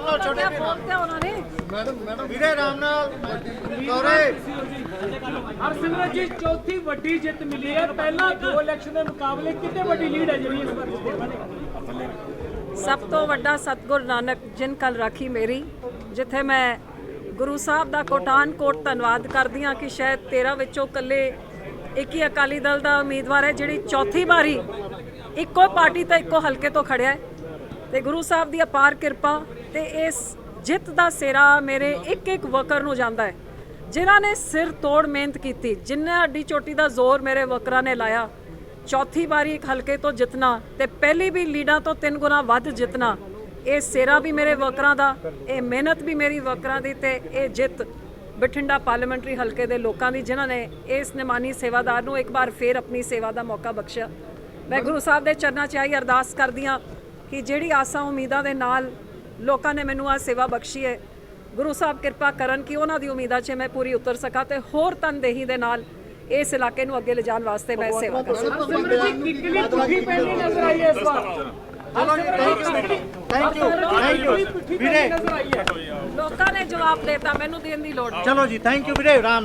ਨਾਲ ਛੋਟੇ ਬੋਲਤੇ ਉਹਨਾਂ ਨੇ। ਵੀਰੇ ਰਾਮ ਨਾਲ ਗੌਰੇ ਹਰਸਿਮਰਤ ਜੀ ਚੌਥੀ ਵੱਡੀ ਜਿੱਤ ਮਿਲੀ ਹੈ। ਪਹਿਲਾਂ ਦੋ ਇਲੈਕਸ਼ਨ ਦੇ ਮੁਕਾਬਲੇ ਕਿੰਨੇ ਵੱਡੀ ਲੀਡ ਹੈ ਜਿਹੜੀ ਇਸ ਵਾਰ ਜਿੱਤੇ ਨੇ ਸਭ ਤੋਂ ਵੱਡਾ ਸਤਗੁਰ ਨਾਨਕ ਜਿਨ ਕਲ ਰਾਖੀ ਮੇਰੀ ਜਿੱਥੇ ਮੈਂ ਗੁਰੂ ਸਾਹਿਬ ਦਾ ਕੋਟਾਨ ਕੋਟ ਧੰਨਵਾਦ ਕਰਦੀ ਹਾਂ ਕਿ ਸ਼ਾਇਦ 13 ਵਿੱਚੋਂ ਕੱਲੇ ਇੱਕ ਹੀ ਅਕਾਲੀ ਦਲ ਦਾ ਉਮੀਦਵਾਰ ਹੈ ਜਿਹੜੀ ਚੌਥੀ ਵਾਰੀ ਇੱਕੋ ਪਾਰਟੀ ਤੋਂ ਇੱਕੋ ਹਲਕੇ ਤੋਂ ਖੜਿਆ ਹੈ। ਤੇ ਗੁਰੂ ਸਾਹਿਬ ਦੀ ਅਪਾਰ ਕਿਰਪਾ ਤੇ ਇਸ ਜਿੱਤ ਦਾ ਸਿਰਾ ਮੇਰੇ ਇੱਕ ਇੱਕ ਵਰਕਰ ਨੂੰ ਜਾਂਦਾ ਹੈ। ਜਿਨ੍ਹਾਂ ਨੇ ਸਿਰ ਤੋੜ ਮਿਹਨਤ ਕੀਤੀ ਜਿੰਨਾ ਅੱਡੀ ਚੋਟੀ ਦਾ ਜ਼ੋਰ ਮੇਰੇ ਵਰਕਰਾਂ ਨੇ ਲਾਇਆ, ਚੌਥੀ ਵਾਰੀ ਇੱਕ ਹਲਕੇ ਤੋਂ ਜਿੱਤਣਾ ਤੇ ਪਹਿਲੀ ਵੀ ਲੀਡਾਂ ਤੋਂ ਤਿੰਨ ਗੁਣਾ ਵੱਧ ਜਿੱਤਣਾ, ਇਹ ਸਿਰਾ ਵੀ ਮੇਰੇ ਵਰਕਰਾਂ ਦਾ, ਇਹ ਮਿਹਨਤ ਵੀ ਮੇਰੀ ਵਰਕਰਾਂ ਦੀ ਤੇ ਇਹ ਜਿੱਤ ਬਠਿੰਡਾ ਪਾਰਲੀਮੈਂਟਰੀ ਹਲਕੇ ਦੇ ਲੋਕਾਂ ਦੀ, ਜਿਨ੍ਹਾਂ ਨੇ ਇਸ ਨਿਮਾਨੀ ਸੇਵਾਦਾਰ ਨੂੰ ਇੱਕ ਵਾਰ ਫੇਰ ਆਪਣੀ ਸੇਵਾ ਦਾ ਮੌਕਾ ਬਖਸ਼ਿਆ। ਮੈਂ ਗੁਰੂ ਸਾਹਿਬ ਦੇ ਚਰਨਾਂ 'ਚ ਆਈ ਅਰਦਾਸ ਕਰਦੀ ਹਾਂ ਕਿ ਜਿਹੜੀ ਆਸਾਂ ਉਮੀਦਾਂ ਦੇ ਨਾਲ ਲੋਕਾਂ ਨੇ ਮੈਨੂੰ ਆ ਸੇਵਾ ਬਖਸ਼ੀ ਹੈ ਗੁਰੂ ਸਾਹਿਬ ਕਿਰਪਾ ਕਰਨ ਕਿ ਉਹਨਾਂ ਦੀ ਉਮੀਦਾਂ 'ਚ ਮੈਂ ਪੂਰੀ ਉਤਰ ਸਕਾਂ ਤੇ ਹੋਰ ਤਨਦੇਹੀ ਦੇ ਨਾਲ ਇਸ ਇਲਾਕੇ ਨੂੰ ਅੱਗੇ ਲਿਜਾਣ ਵਾਸਤੇ ਮੈਂ ਸੇਵਾ ਕਰਾਂ ਹਰਸਿਮਰਤ ਜੀ ਕਿੱਕਲੀ ਪੁੱਠੀ ਪੈਂਦੀ ਨਜ਼ਰ ਆਈ ਹੈ ਇਸ ਵਾਰ ਚਲੋ ਜੀ ਥੈਂਕ ਯੂ ਥੈਂਕ ਯੂ ਪੁੱਠੀ ਵੀਰੇ ਪੈਂਦੀ ਨਜ਼ਰ ਆਈ ਹੈ ਲੋਕਾਂ ਨੇ ਜਵਾਬ ਦੇਤਾ ਮੈਨੂੰ ਦੇਣ ਦੀ ਲੋੜ ਨਹੀਂ ਚਲੋ ਜੀ ਥੈਂਕ ਯੂ ਵੀਰੇ ਰਾਮ